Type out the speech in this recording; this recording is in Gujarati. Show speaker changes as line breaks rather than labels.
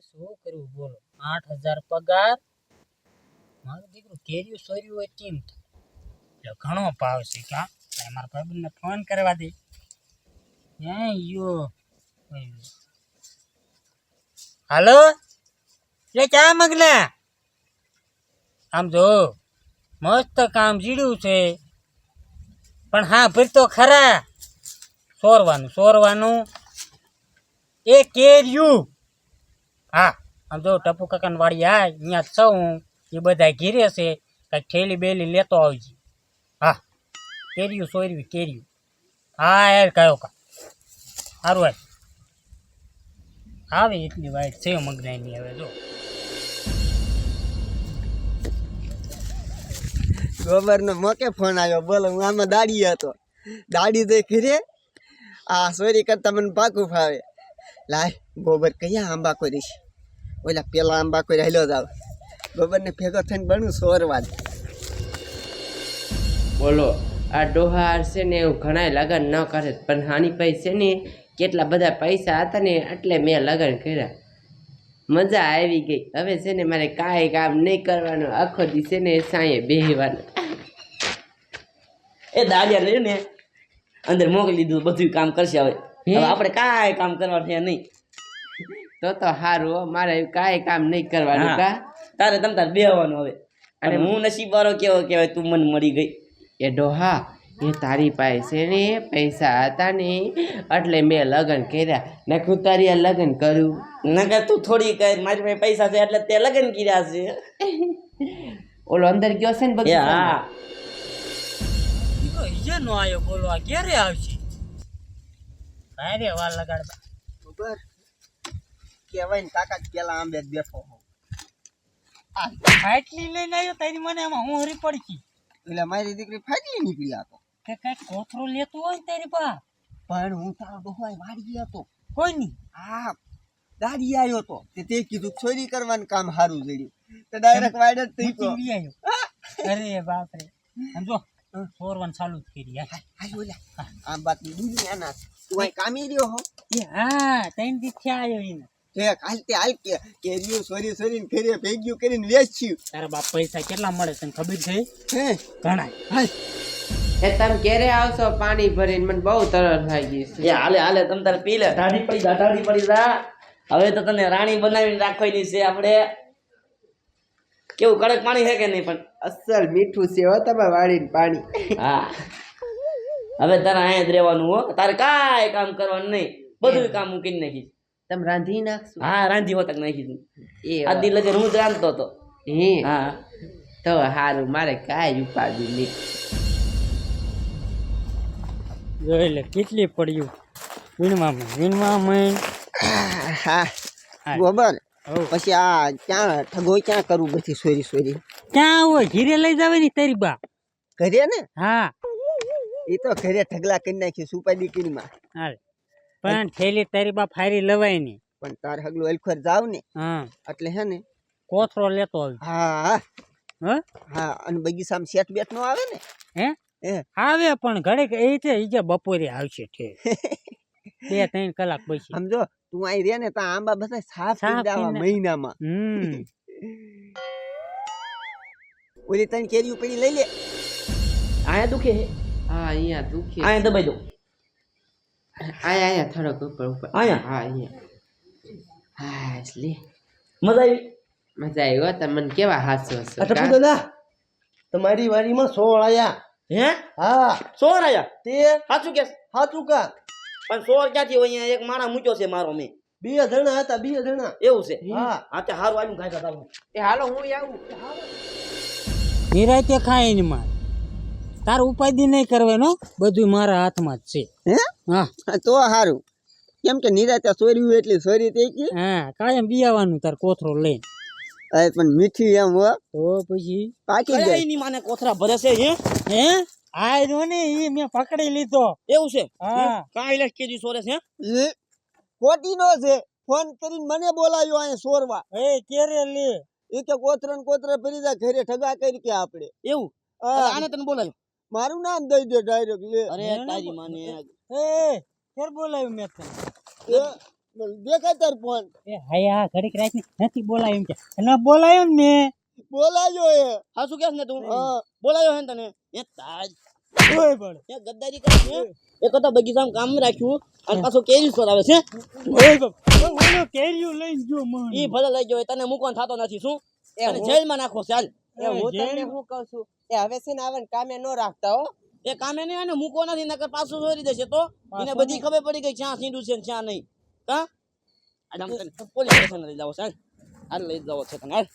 શું કરવું બોલો. આઠ હજાર પગાર. મારું દીકરું કેર્યું સોર્યું હોય થાય? એટલે ઘણો ભાવ છે કા મારા ભાઈબંધને ફોન કરવા દે. હાલો? લે ચા મગલા આમ જો, મસ્ત કામ જીડ્યું છે. પણ હા ભરતો ખરા. સોરવાનું સોરવાનું. એ કેર્યું. હા. આમ જો ટપુ કાકાની વાડી આ અહીંયા જ છું હું એ બધા ઘીરે છે કાંઈક ઠેલી બેલી લેતો આવજે. હા. કેર્યું સોર્યું કેર્યું હા યાર કયો કા. સારું યાર આવે એટલી વાઈટ છે મગનાઈની હવે જો.
ગોબર નો મોકે ફોન આવ્યો બોલો હું આમાં દાડી હતો. દાડી તો ખરે આ સોરી કરતા મને પાકું ફાવે. લાય, ગોબર કયા આંબા કરીશ ઓલા પેલા આંબા કોઈ રહેલો જાવ. ગોબર ગોબરને ભેગો થઈને બનવું સોરવાદ
બોલો, આ ડોહાર છે ને એવું ઘણા લગ્ન ન કરે, પણ હાની ભાઈ છે ને, કેટલા બધા પૈસા હતા ને, એટલે મેં લગ્ન કર્યા. મજા આવી ગઈ. હવે છે ને મારે કાંઈ કામ નહીં કરવાનું. આખો દી છે ને સાંયે બેહવાનું.
એ દાડિયા રહ્યું ને, અંદર મોકલી દીધું બધું કામ કરશે હવે? હવે આપણે કાંઈ કામ કરવા છે નહીં.
તો તો સારું મારે કાંઈ કામ નહીં કરવાનું કા?
તારે તમ તાર બેહવાનું હવે. અને હું નસીબ વાળો કેવો કહેવાય તું મને મળી ગઈ.
એ ડોહા એ તારી પાસે ને પૈસા હતા ને એટલે મેં લગ્ન કર્યા. નકરું તારી આ લગ્ન કર્યું
નકર તું થોડી કર મારી પાસે પૈસા છે એટલે તે લગ્ન કર્યા છે.
ઓલો અંદર ગયો છે ને
બધા
બધું
હા.
નો આવ્યો બોલવા ક્યારે આવશે અરે વાર લગાડવા
ગોબર કહેવાય ને કાકા પેલા આંબે બેઠો હોઉં.
ફાટલી લઈને આવ્યો તારી મને આમાં હું હરી પડકી
એટલે મારી દીકરી ફાટી નીકળી આતો
કે કઈ કોથરો લેતો હોય ને તારી પા
પણ હું તારો ડોહાય વાડી હતો.
કોઈ નહીં.
આ દાદી આવ્યો હતો તે તે કીધું ચોરી કરવાનું કામ સારું જડ્યું તો ડાયરેક્ટ વાડ જ થઈ ગયો.
અરે બાપ રે સમજો સોરવાનું ચાલુ જ કરી
આમ બાત દુનિયાના છે. તું કામી રહ્યો હો?
એ હા ત્રણ દી થયા આવ્યો એને.
તે કાલતે હાલ કે કેરીઓ સોરી સોરી ઘરે ભેગ્યું કરીને વેચ્યું.
તારા બાપ પૈસા કેટલા મળે તને ખબર છે?
હે?
ઘણા.
હાલ
એ તમે ક્યારે આવશો પાણી ભરીને મને બહુ તરસ થઈ ગઈ છે.
એ હાલે હાલે તમ તાર પી લે. ટાઢી પડી જા ટાઢી પડી જા. હવે તો તને રાણી બનાવીને રાખવાની છે આપણે. કેવું કડક પાણી છે કે નહીં પણ?
અસલ મીઠું છે હો તમે વાળીને પાણી.
હા. હવે તારે અહીંયા જ રહેવાનું હો. તારે કાંઈ કામ કરવાનું નહીં. બધું કામ મૂકીને નાખી
તમે રાંધી નાખશો?
હા રાંધી હોતક નાખી
એ
આ દિલ લગન હું જ રાંધતો હતો.
હે?
હા.
તો સારું મારે કાંઈ ઉપાડ્યું નહીં.
જોઈ લે કેટલી પડ્યું. વીણમાં વીણમાં
હા ગોબર પછી આ ક્યાં ઠગો ક્યાં કરવું બધી સોરી સોરી.
ક્યાં હોય? ઘીરે લઈ જાવે ને તારી બા.
ઘરે ને?
હા.
એ તો ઘરે ઢગલા કરી નાખી સુપાડી કીડીમાં
હાલ. પણ થેલી તારી બા ફારી લવાય નહીં
પણ તાર હગલું અલખર જાવ ને
હા.
એટલે હે ને
કોથરો લેતો આવી.
હા. હા?
હા
હા અને બગીચામાં શેઠ બેઠ નો આવે ને.
હે?
હે.
આવે પણ ઘડીક એ છે એ જે બપોરે આવશે ઠે. બે ત્રણ કલાક પછી.
સમજો તું અહીં રે ને ત્યાં આંબા બધા સાફ કરી મહિનામાં.
હમ.
ઓલી તને કેરી પડી લઈ લે.
આયા દુખે
હા અહીંયા દુખી
અહીંયા દબાઈ દો.
આયા આયા થોડોક ઉપર ઉપર.
અહીંયા?
હા અહીંયા. હા એટલે.
મજા આવી?
મજા આવી હો તમે મને કેવા હાસો હસો
દાદા તમારી વાડીમાં સોળ આયા.
હે?
હા.
સોળ આયા?
તે
સાચું કે?
સાચું કા?
પણ સોળ ક્યાંથી હોય? અહીંયા એક માણા મૂક્યો છે મારો મેં.
બે જણા હતા બે જણા.
એવું છે?
હા.
હા તે હારું આવ્યું ખાઈ ખાતા
એ હાલો હું આવું.
નિરાતે ખાય ને માર. તાર ઉપાધિ નહીં કરવાનો બધું મારા હાથમાં જ છે.
હે?
હા.
હા, તો સારું કેમ કે નિરાતે સોર્યું એટલે સોરી થઈ ગઈ.
હા કાયમ બિયાવાનું તાર કોથરો લઈને.
અરે પણ મીઠી એમ હો.
તો પછી?
પાકી જાય.
એની માને કોથરા ભરે છે હે?
હે? આ રહ્યો ને ઈ મેં પકડી લીધો.
એવું છે?
હા.
કાઈ લેખ કેજી સોરે છે
કોટી નો છે. ફોન કરીને મને બોલાવ્યો અહીંયા સોરવા.
એ કેરે લે.
એ કે કોથરન ને કોતરા ફરી જાય ઘરે ઠગા કરી કે આપણે.
એવું? આને તને બોલાયો?
મારું નામ દઈ દે ડાયરેક્ટ લે.
અરે તારી માને
એ ફેર બોલાવ્યું મેં તને.
દેખાય તાર ફોન
એ હાય હા ઘડીક રાખી નથી બોલાય કે. ન બોલાયો ને મેં.
બોલાયો એ.
હા શું કહેશ ને તું? બોલાયો હે તને? એ તાજ.
ઓય પણ
એ ગદ્દારી કરે છે. એક તો બગીચામાં કામ રાખ્યું. અને પાછો કેરી સોરાવે છે.
ઓય બાપ લઈને મન.
ઈ ભલે લઈ ગયો તને મૂકવાનો થતો નથી. શું? જેલમાં નાખો ચાલ
એ હું તમને કહું છું? એ હવે છે ને આવે ને કામે ન રાખતા હો.
એ કામે નહીં અને મૂકો નથી નકર પાછું ચોરી દેશે તો. એને બધી ખબર પડી ગઈ ક્યાં સીંડું છે ક્યાં નહીં. હા પોલીસ સ્ટેશન લઈ જાવ સાહેબ આ લઈ જાવ છે હાલ.